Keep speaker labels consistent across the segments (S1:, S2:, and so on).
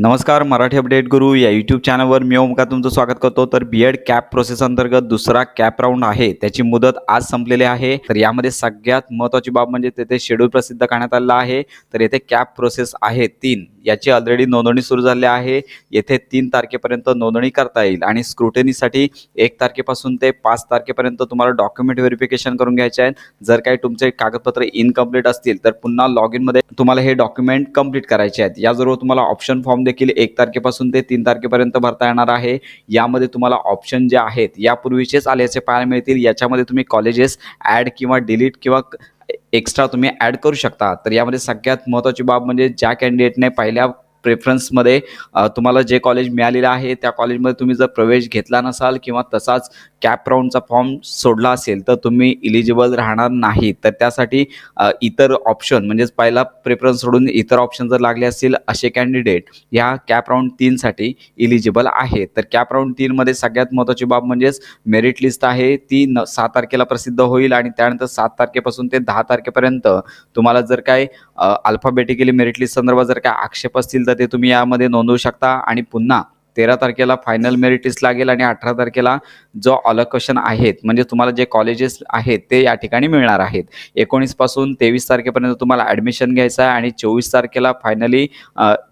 S1: नमस्कार मराठी अपडेट गुरु या यूट्यूब चॅनलवर मी ओमका तुमचं स्वागत करतो. तर बी एड कॅप प्रोसेस अंतर्गत दुसरा कॅप राऊंड आहे. त्याची मुदत आज संपलेली आहे. तर यामध्ये सगळ्यात महत्त्वाची बाब म्हणजे तेथे शेड्यूल प्रसिद्ध करण्यात आलेला आहे. तर येथे कॅप प्रोसेस आहे तीन. याची ऑलरेडी नोंदणी सुरू झाली आहे. येथे तीन तारखेपर्यंत नोंदणी करता येईल. आणि स्क्रुटनीसाठी एक तारखेपासून ते पाच तारखेपर्यंत तुम्हाला डॉक्युमेंट व्हेरिफिकेशन करून घ्यायचे आहेत. जर काही तुमचे कागदपत्र इनकम्प्लीट असतील तर पुन्हा लॉग इनमध्ये तुम्हाला हे डॉक्युमेंट कंप्लीट करायचे आहेत. याबरोबर तुम्हाला ऑप्शन फॉर्म देखील एक तारखेपासून ते तीन तारखेपर्यंत भरता येणार आहे. यामध्ये तुम्हाला ऑप्शन जे आहेत यापूर्वीचेच आल्याचे पाहायला मिळतील. याच्यामध्ये तुम्ही कॉलेजेस ॲड किंवा डिलीट किंवा एक्स्ट्रा तुम्ही ॲड करू शकता. तर यामध्ये सगळ्यात महत्त्वाची बाब म्हणजे ज्या कॅन्डिडेटने पहिल्या प्रेफरन्समध्ये तुम्हाला जे कॉलेज मिळालेलं आहे त्या कॉलेजमध्ये तुम्ही जर प्रवेश घेतला नसाल किंवा तसाच कॅप राऊंडचा फॉर्म सोडला असेल तर तुम्ही इलिजिबल राहणार नाही. तर त्यासाठी इतर ऑप्शन म्हणजेच पहिला प्रेफरन्स सोडून इतर ऑप्शन जर लागले असतील असे कॅन्डिडेट ह्या कॅप राऊंड तीनसाठी इलिजिबल आहे. तर कॅप राऊंड तीनमध्ये सगळ्यात महत्त्वाची बाब म्हणजेच मेरिट लिस्ट आहे. ती न सात तारखेला प्रसिद्ध होईल आणि त्यानंतर सात तारखेपासून ते दहा तारखेपर्यंत तुम्हाला जर काय अल्फाबेटिकली मेरिट लिस्ट संदर्भात जर काय आक्षेप असतील तर ते तुम्ही यामध्ये नोंदवू शकता. आणि पुन्हा तेरा तारखेला फायनल मेरिट लिस्ट लागेल आणि अठरा तारखेला जो अलोकेशन आहेत म्हणजे तुम्हाला जे कॉलेजेस आहेत ते या ठिकाणी मिळणार आहेत. एकोणीसपासून तेवीस तारखेपर्यंत तुम्हाला ॲडमिशन घ्यायचं आहे आणि चोवीस तारखेला फायनली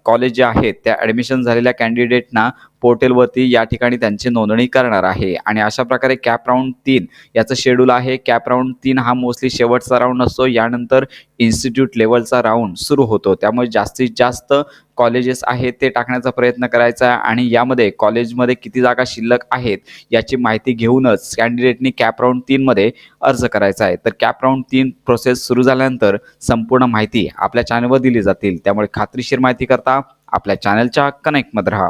S1: कॉलेज जे आहेत त्या ॲडमिशन झालेल्या कॅन्डिडेटना पोर्टलवरती या ठिकाणी त्यांची नोंदणी करणार आहे. आणि अशा प्रकारे कॅप राऊंड तीन याचं शेड्यूल आहे. कॅप राऊंड तीन हा मोस्टली शेवटचा राऊंड असतो. यानंतर इन्स्टिट्यूट लेवलचा राऊंड सुरू होतो. त्यामुळे जास्तीत जास्त कॉलेजेस आहेत ते टाकण्याचा प्रयत्न करायचा आहे. आणि यामध्ये कॉलेजमध्ये किती जागा शिल्लक आहेत याची माहिती घेऊनच कॅन्डिडेटनी कॅप राऊंड तीनमध्ये अर्ज करायचा आहे. तर कॅप राऊंड तीन प्रोसेस सुरू झाल्यानंतर संपूर्ण माहिती आपल्या चॅनलवर दिली जातील. त्यामुळे खात्रीशीर माहिती करता आपल्या चॅनलच्या कनेक्टमध्ये राहा.